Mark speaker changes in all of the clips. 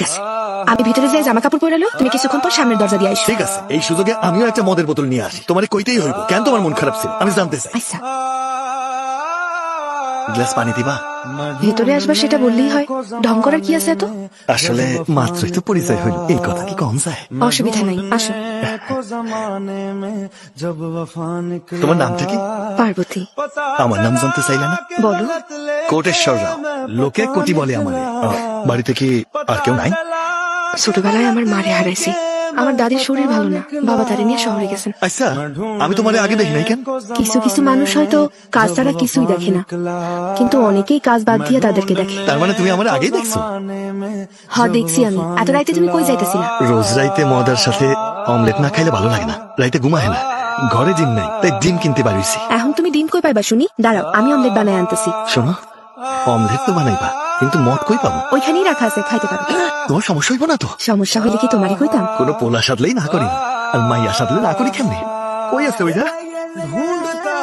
Speaker 1: ঠিক আছে। আমি ভিতরে যাই জামা কাপড় পরে এলো তুমি কিছুক্ষণ পর সামনের দরজা দিয়ে আসো
Speaker 2: ঠিক আছে এই সুযোগে আমিও একটা মদের বোতল নিয়ে আসি। তোমার কইতেই হইব কেন তোমার মন খারাপ ছিল? আমি জানতে চাই।
Speaker 1: আচ্ছা।
Speaker 2: গ্লাস পানি দিবা?
Speaker 1: ভেতরে আসবা সেটা বললেই হয়। ঢং করার কি আছে এত?
Speaker 2: আসলে মাত্রই তো পরিচয় হইল। এই কথা কি কম যায়?
Speaker 1: অসুবিধা নাই আসো।
Speaker 2: তোমার নামটা কি?
Speaker 1: পার্বতী।
Speaker 2: আমার নাম জানতে চাইলে না?
Speaker 1: বলো।
Speaker 2: কোটেশ্বর রাও। লোকে কোটি বলে আমারে। বাড়িতে কি আর কেউ নাই?
Speaker 1: ছোটবেলায় আমার মারে হারাইছি। আমার দাদির শরীর ভালো না। বাবা তারে নিয়ে শহরে গেছেন।
Speaker 2: আচ্ছা আমি তোমারে আগে দেখি নাই কেন?
Speaker 1: কিছু কিছু মানুষ হয়তো কাজ ছাড়া কিছুই দেখে না। কিন্তু অনেকেই কাজ বাদ দিয়ে তাদেরকে দেখে।
Speaker 2: তার মানে তুমি আমার আগেই দেখছ?
Speaker 1: হ দেখছি আমি। এত রাইতে তুমি কই যাইতেছিলা
Speaker 2: রোজ রাইতে মদার সাথে অমলেট না খাইলে ভালো লাগে না। রাইতে ঘুমায় না। ঘরে ডিম নাই তাই ডিম কিনতে পারিছি
Speaker 1: এখন তুমি ডিম কই পাইবা শুনি? দাঁড়াও আমি অমলেট বানাই আনতেছি।
Speaker 2: শোনো অমলেট তো বানাইবা কিন্তু মদ কই পাবো
Speaker 1: ওইখানেই রাখা আছে খাইতে পারো
Speaker 2: তোমার সমস্যা হইব না তো
Speaker 1: সমস্যা হইলে কি তোমারই কইতাম
Speaker 2: কোনো পোলা সাদলেই না করি আর মাইয়া সাদলে না করি কেমনে কই আছে ওইটা
Speaker 3: ढूंढता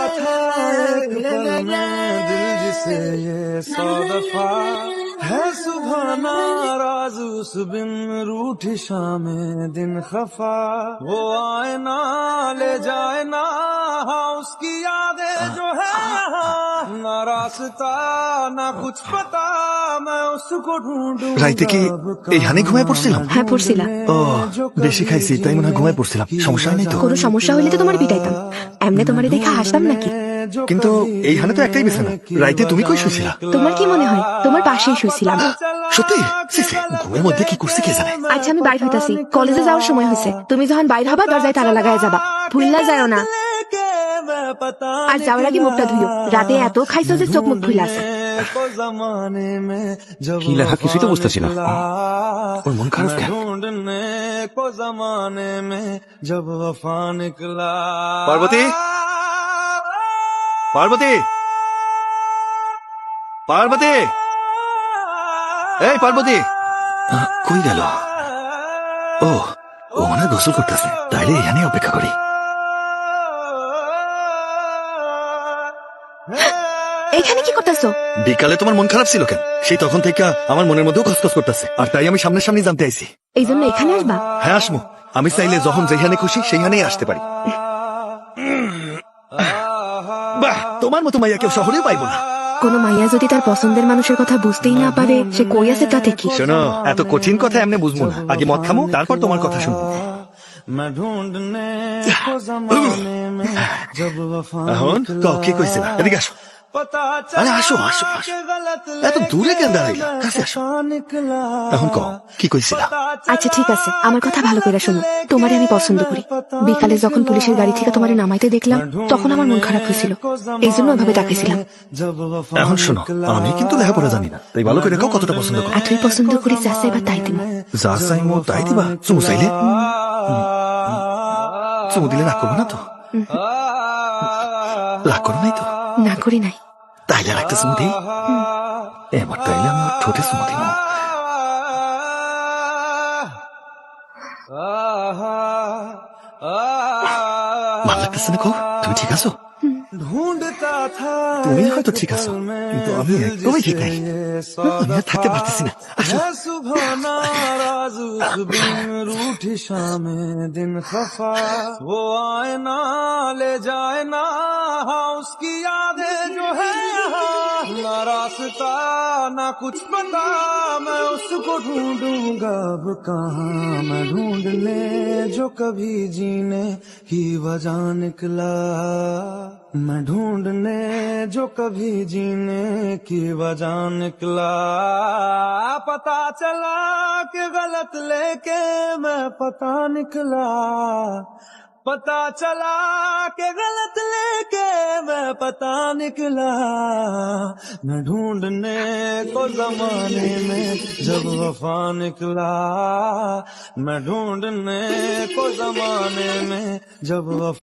Speaker 3: था एक पल में दिल जिसे ये सौ दफा है सुभाना राज उस बिन रूठी शाम दिन खफा वो आए ना ले जाए ना हाँ उसकी यादें जो है यहाँ ना रास्ता ना कुछ पता मैं उसको ढूंढूं
Speaker 2: রাইতে কি এইখানে ঘুমায় পড়ছিলাম
Speaker 1: হ্যাঁ পড়ছিলা
Speaker 2: ও বেশি খাইছি তাই মনে হয় ঘুমায় পড়ছিলাম সমস্যা নেই তো
Speaker 1: কোনো সমস্যা হইলে তো তোমার পিটাইতাম এমনি তোমারে দেখে হাসতাম নাকি
Speaker 2: কিন্তু এই হানে তো একটাই বিছানা। রাইতে তুমি কই শুছিলা
Speaker 1: তোমার কি মনে হয়? তোমার পাশেই শুছিলাম
Speaker 2: সত্যি? ঘুমের মধ্যে কি করছি কে জানে?
Speaker 1: আচ্ছা আমি বাইর হইতাছি। কলেজে যাওয়ার সময় হইছে। তুমি যখন বাইর হবা দরজায় তালা লাগায় যাবা। ভুললা যায় না। আর যাওয়ার আগে মুখটা ধুইও। রাতে এত খাইছো যে চোখ মুখ ধুইলা আছে।
Speaker 4: কি লেখা কিছুই তো বুঝতেছি না।
Speaker 2: ওর মন খারাপ কেন? পার্বতী? পার্বতী! পার্বতী! এই পার্বতী! কই গেল? ও ও মনে গোসল করতেছে। তাইলে এখানে অপেক্ষা করি।
Speaker 1: এইখানে কি করতেছো?
Speaker 2: বিকালে তোমার মন খারাপ ছিল কেন? সেই তখন থেকে আমার মনের মধ্যেও খসখস করতেছে। আর তাই আমি সামনে সামনে জানতে আইছি।
Speaker 1: এই জন্য এখানে আসবা?
Speaker 2: হ্যাঁ আসমু আমি চাইলে যখন যেখানে খুশি সেইখানেই আসতে পারি। বাহ তোমার মতো মাইয়া কেউ শহরেও পাইবো না
Speaker 1: কোনো মাইয়া যদি তার পছন্দের মানুষের কথা বুঝতেই না পারে সে কই আছে তাতে কি
Speaker 2: শোনো এত কঠিন কথা এমনি বুঝবো না আগে মদ খামো তারপর তোমার কথা শুনবো
Speaker 3: मैं ढूंढने को जमाने में जब वफा
Speaker 2: এখন কও কি কইছিল এদিকে আসো
Speaker 3: पता
Speaker 2: আরে আসো আসো আসো এত দূরে কেন দাঁড়াইলা কাছে আসো এখন কো কি কইছিল?
Speaker 1: আচ্ছা ঠিক আছে। আমার কথা ভালো করে শোনো। তোমারে আমি পছন্দ করি। বিকালে যখন পুলিশের গাড়ি থেকে তোমারে নামাইতে দেখলাম তখন আমার মন খারাপ হয়েছিল। এই জন্য ওইভাবে ডাকেছিলাম
Speaker 2: এখন শোনো আমি কিন্তু দেখা পড়া জানি না। তাই ভালো করে কও কতটা পছন্দ করো।
Speaker 1: আর পছন্দ করি যা চাইবা তাই দিমু।
Speaker 2: যা চাইমু তাই দিবা। চুমু চাইলে? চুমু দিলে রাগ করব না তো? রাগ করো নাই তো?
Speaker 1: না করি নাই।
Speaker 2: তাইলে আর একটা চুমু দিই এবার তাইলে আমি ওর ঠোঁটে চুমু দিব ভালো লাগতেছে না কো তুমি ঠিক আছো
Speaker 3: ढूंढता था
Speaker 2: তুমি হয়তো ঠিক আছো কিন্তু আমি একদমই ঠিক নাই আমি আর থাকতে পারতেছি না আসো
Speaker 3: है सुबह नाराज उस बिन रूठी शाम दिन खफा वो आए ना ले जाए ना हाँ उसकी यादें जो है यहाँ ना रास्ता ना कुछ पता, मैं उसको ढूंढूँगा। अब कहाँ मैं ढूँढने जो कभी जीने की वजह निकला? मैं ढूँढने जो कभी जीने की वजह निकला। पता चला कि गलत लेके मैं पता निकला। पता चला के गलत लेके मैं पता निकला। न ढूँढने को जमाने में जब वफा निकला। मैं ढूँढने को जमाने में जब वफा